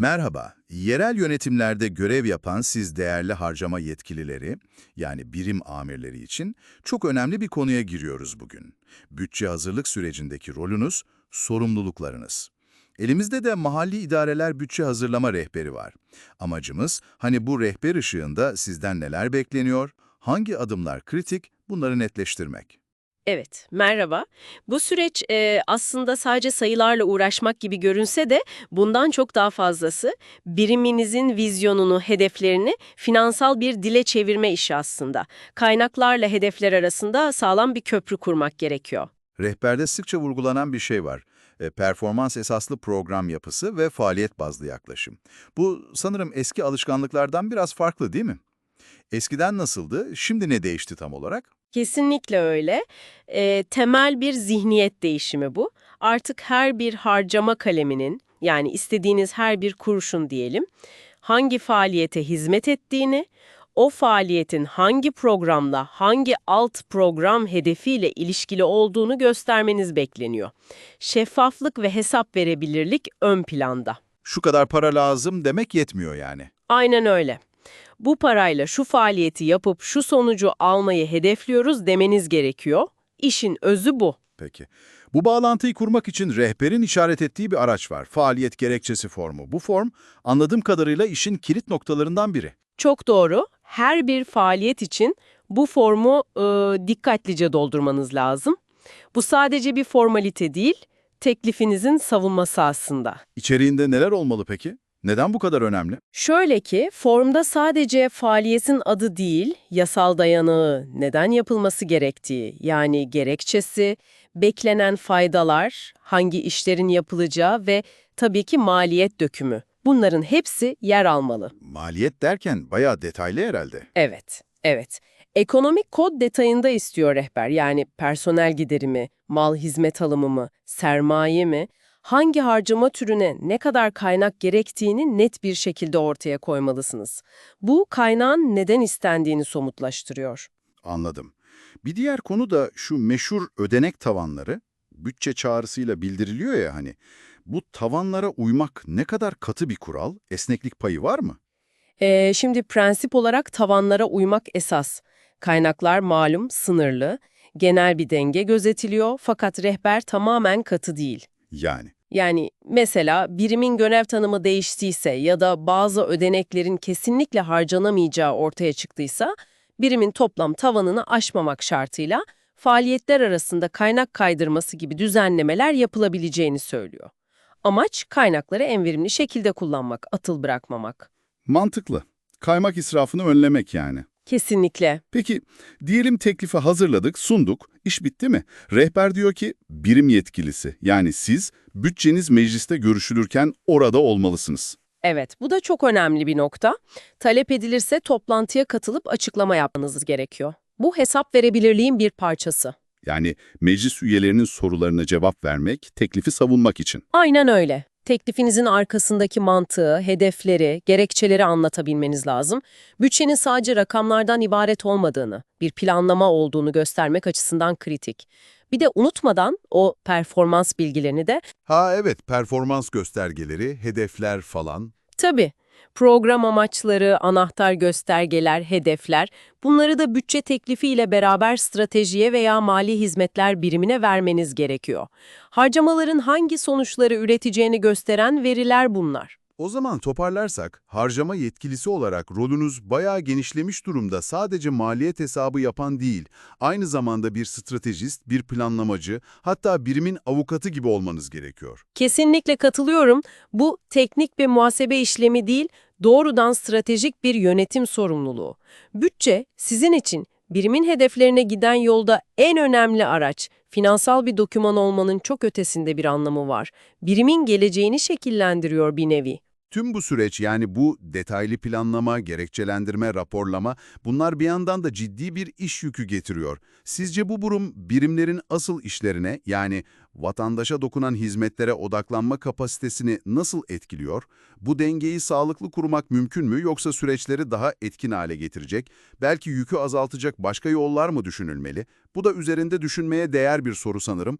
Merhaba, yerel yönetimlerde görev yapan siz değerli harcama yetkilileri, yani birim amirleri için çok önemli bir konuya giriyoruz bugün. Bütçe hazırlık sürecindeki rolünüz, sorumluluklarınız. Elimizde de mahalli idareler bütçe hazırlama rehberi var. Amacımız, hani bu rehber ışığında sizden neler bekleniyor, hangi adımlar kritik, bunları netleştirmek. Evet, merhaba. Bu süreç e, aslında sadece sayılarla uğraşmak gibi görünse de bundan çok daha fazlası. Biriminizin vizyonunu, hedeflerini finansal bir dile çevirme işi aslında. Kaynaklarla hedefler arasında sağlam bir köprü kurmak gerekiyor. Rehberde sıkça vurgulanan bir şey var. E, performans esaslı program yapısı ve faaliyet bazlı yaklaşım. Bu sanırım eski alışkanlıklardan biraz farklı değil mi? Eskiden nasıldı, şimdi ne değişti tam olarak? Kesinlikle öyle. E, temel bir zihniyet değişimi bu. Artık her bir harcama kaleminin, yani istediğiniz her bir kuruşun diyelim, hangi faaliyete hizmet ettiğini, o faaliyetin hangi programla, hangi alt program hedefiyle ilişkili olduğunu göstermeniz bekleniyor. Şeffaflık ve hesap verebilirlik ön planda. Şu kadar para lazım demek yetmiyor yani. Aynen öyle. Bu parayla şu faaliyeti yapıp şu sonucu almayı hedefliyoruz demeniz gerekiyor. İşin özü bu. Peki. Bu bağlantıyı kurmak için rehberin işaret ettiği bir araç var. Faaliyet gerekçesi formu. Bu form, anladığım kadarıyla işin kilit noktalarından biri. Çok doğru. Her bir faaliyet için bu formu e, dikkatlice doldurmanız lazım. Bu sadece bir formalite değil, teklifinizin savunması aslında. İçeriğinde neler olmalı peki? Neden bu kadar önemli? Şöyle ki, formda sadece faaliyetin adı değil, yasal dayanağı, neden yapılması gerektiği, yani gerekçesi, beklenen faydalar, hangi işlerin yapılacağı ve tabii ki maliyet dökümü. Bunların hepsi yer almalı. Maliyet derken bayağı detaylı herhalde. Evet, evet. Ekonomik kod detayında istiyor rehber. Yani personel giderimi, mal hizmet alımı mı, sermaye mi, hangi harcama türüne ne kadar kaynak gerektiğini net bir şekilde ortaya koymalısınız. Bu kaynağın neden istendiğini somutlaştırıyor. Anladım. Bir diğer konu da şu meşhur ödenek tavanları. Bütçe çağrısıyla bildiriliyor ya hani. Bu tavanlara uymak ne kadar katı bir kural? Esneklik payı var mı? Ee, şimdi prensip olarak tavanlara uymak esas. Kaynaklar malum sınırlı, genel bir denge gözetiliyor fakat rehber tamamen katı değil. Yani. Yani mesela birimin görev tanımı değiştiyse ya da bazı ödeneklerin kesinlikle harcanamayacağı ortaya çıktıysa, birimin toplam tavanını aşmamak şartıyla faaliyetler arasında kaynak kaydırması gibi düzenlemeler yapılabileceğini söylüyor. Amaç kaynakları en verimli şekilde kullanmak, atıl bırakmamak. Mantıklı. Kaymak israfını önlemek yani. Kesinlikle. Peki, diyelim teklifi hazırladık, sunduk, iş bitti mi? Rehber diyor ki, birim yetkilisi, yani siz, bütçeniz mecliste görüşülürken orada olmalısınız. Evet, bu da çok önemli bir nokta. Talep edilirse toplantıya katılıp açıklama yapmanız gerekiyor. Bu hesap verebilirliğin bir parçası. Yani meclis üyelerinin sorularına cevap vermek, teklifi savunmak için. Aynen öyle. Teklifinizin arkasındaki mantığı, hedefleri, gerekçeleri anlatabilmeniz lazım. Bütçenin sadece rakamlardan ibaret olmadığını, bir planlama olduğunu göstermek açısından kritik. Bir de unutmadan o performans bilgilerini de Ha evet, performans göstergeleri, hedefler falan. Tabii. Program amaçları, anahtar göstergeler, hedefler, bunları da bütçe teklifi ile beraber stratejiye veya mali hizmetler birimine vermeniz gerekiyor. Harcamaların hangi sonuçları üreteceğini gösteren veriler bunlar. O zaman toparlarsak, harcama yetkilisi olarak rolünüz bayağı genişlemiş durumda sadece maliyet hesabı yapan değil, aynı zamanda bir stratejist, bir planlamacı, hatta birimin avukatı gibi olmanız gerekiyor. Kesinlikle katılıyorum. Bu teknik bir muhasebe işlemi değil, doğrudan stratejik bir yönetim sorumluluğu. Bütçe sizin için birimin hedeflerine giden yolda en önemli araç. Finansal bir doküman olmanın çok ötesinde bir anlamı var. Birimin geleceğini şekillendiriyor bir nevi. Tüm bu süreç yani bu detaylı planlama, gerekçelendirme, raporlama bunlar bir yandan da ciddi bir iş yükü getiriyor. Sizce bu durum birimlerin asıl işlerine yani vatandaşa dokunan hizmetlere odaklanma kapasitesini nasıl etkiliyor? Bu dengeyi sağlıklı kurmak mümkün mü yoksa süreçleri daha etkin hale getirecek, belki yükü azaltacak başka yollar mı düşünülmeli? Bu da üzerinde düşünmeye değer bir soru sanırım.